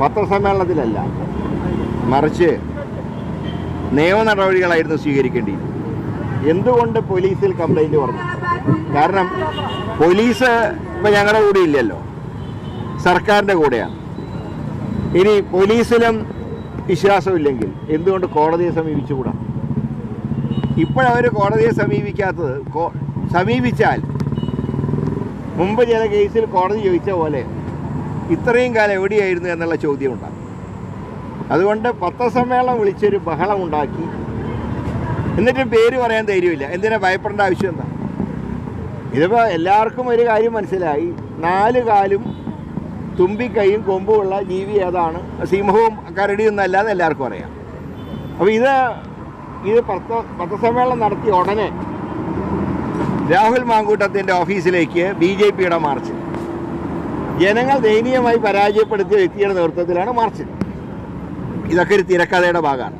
പത്രസമ്മേളനത്തിലല്ല. മറിച്ച് നിയമ നടപടികളായിരുന്നു സ്വീകരിക്കേണ്ടിയിരുന്നത്. എന്തുകൊണ്ട് പോലീസിൽ കംപ്ലൈന്റ് പറഞ്ഞു കാരണം പോലീസ് ഇപ്പം ഞങ്ങളുടെ കൂടെ ഇല്ലല്ലോ. സർക്കാരിന്റെ കൂടെയാണ് ഇനി പോലീസിലും വിശ്വാസമില്ലെങ്കിൽ എന്തുകൊണ്ട് കോടതിയെ സമീപിച്ചുകൂടാ? ഇപ്പോഴവർ കോടതിയെ സമീപിക്കാത്തത് സമീപിച്ചാൽ മുമ്പ് ചില കേസിൽ കോടതി ചോദിച്ച പോലെ ഇത്രയും കാലം എവിടെയായിരുന്നു എന്നുള്ള ചോദ്യം ഉണ്ടാകും. അതുകൊണ്ട് പത്രസമ്മേളനം വിളിച്ചൊരു ബഹളം ഉണ്ടാക്കി. എന്നിട്ടും പേര് പറയാൻ ധൈര്യമില്ല. എന്തിനാ ഭയപ്പെടേണ്ട ആവശ്യം എന്താ? ഇതിപ്പോൾ എല്ലാവർക്കും ഒരു കാര്യം മനസ്സിലായി. നാല് കാലും തുമ്പിക്കൈയും കൊമ്പുമുള്ള ജീവി ഏതാണ്? സിംഹവും കരടിയും അല്ലാതെ എല്ലാവർക്കും അറിയാം. അപ്പോൾ ഇത് ഇത് പത്ത പത്രസമ്മേളനം നടത്തിയ ഉടനെ രാഹുൽ മാങ്കൂട്ടത്തിന്റെ ഓഫീസിലേക്ക് ബി ജെ പിയുടെ മാർച്ച്. ജനങ്ങൾ ദയനീയമായി പരാജയപ്പെടുത്തിയ വ്യക്തിയുടെ നേതൃത്വത്തിലാണ് മാർച്ച്. ഇതൊക്കെ ഒരു തിരക്കഥയുടെ ഭാഗമാണ്.